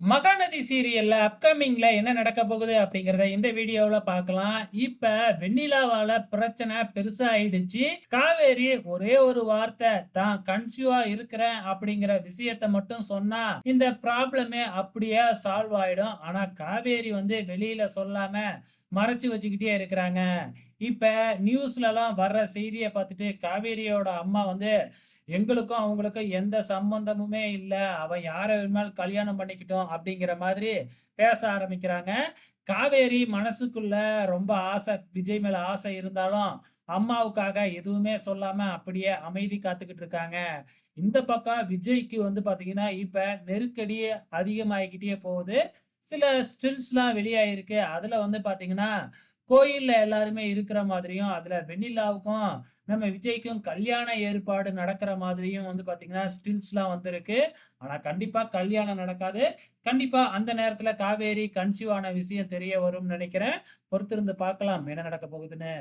மகாநதி சீரியல்ல அப்கமிங்ல என்ன நடக்க போகுது அப்படிங்கிறத இந்த வீடியோல பார்க்கலாம். இப்ப வெண்ணிலாவால பிரச்சனை பெருசா ஆயிடுச்சு. காவேரி ஒரே ஒரு வார்த்தை தான் கன்சியூவா இருக்கிறேன் அப்படிங்கிற விஷயத்த மட்டும் சொன்னா, இந்த ப்ராப்ளமே அப்படியே சால்வ் ஆயிடும். ஆனா காவேரி வந்து வெளியில சொல்லாம மறைச்சு வச்சுக்கிட்டே இருக்கிறாங்க. இப்ப நியூஸ்லலாம் வர்ற செய்தியை பார்த்துட்டு காவேரியோட அம்மா வந்து எங்களுக்கும் அவங்களுக்கும் எந்த சம்பந்தமுமே இல்லை அவன் யாரை வேணுமாலும் கல்யாணம் பண்ணிக்கிட்டோம் அப்படிங்கிற மாதிரி பேச ஆரம்பிக்கிறாங்க. காவேரி மனசுக்குள்ள ரொம்ப ஆசை விஜய் மேல ஆசை இருந்தாலும், அம்மாவுக்காக எதுவுமே சொல்லாம அப்படியே அமைதி காத்துக்கிட்டு இருக்காங்க. இந்த பக்கம் விஜய்க்கு வந்து பார்த்தீங்கன்னா, இப்ப நெருக்கடி அதிகமாகிக்கிட்டே போகுது. சில ஸ்டில்ஸ்லாம் வெளியாயிருக்கு. அதில் வந்து பார்த்தீங்கன்னா, கோயில்ல எல்லாருமே இருக்கிற மாதிரியும், அதுல வெண்ணிலாவுக்கும் நம்ம விஜய்க்கும் கல்யாண ஏற்பாடு நடக்கிற மாதிரியும் வந்து பார்த்தீங்கன்னா, ஸ்டில்ஸ்லாம் வந்திருக்கு. ஆனா கண்டிப்பா கல்யாணம் நடக்காது. கண்டிப்பா அந்த நேரத்துல காவேரி கன்சீவ் ஆன விஷயம் தெரிய வரும்னு நினைக்கிறேன் பொறுத்திருந்து பார்க்கலாம் என்ன நடக்க போகுதுன்னு.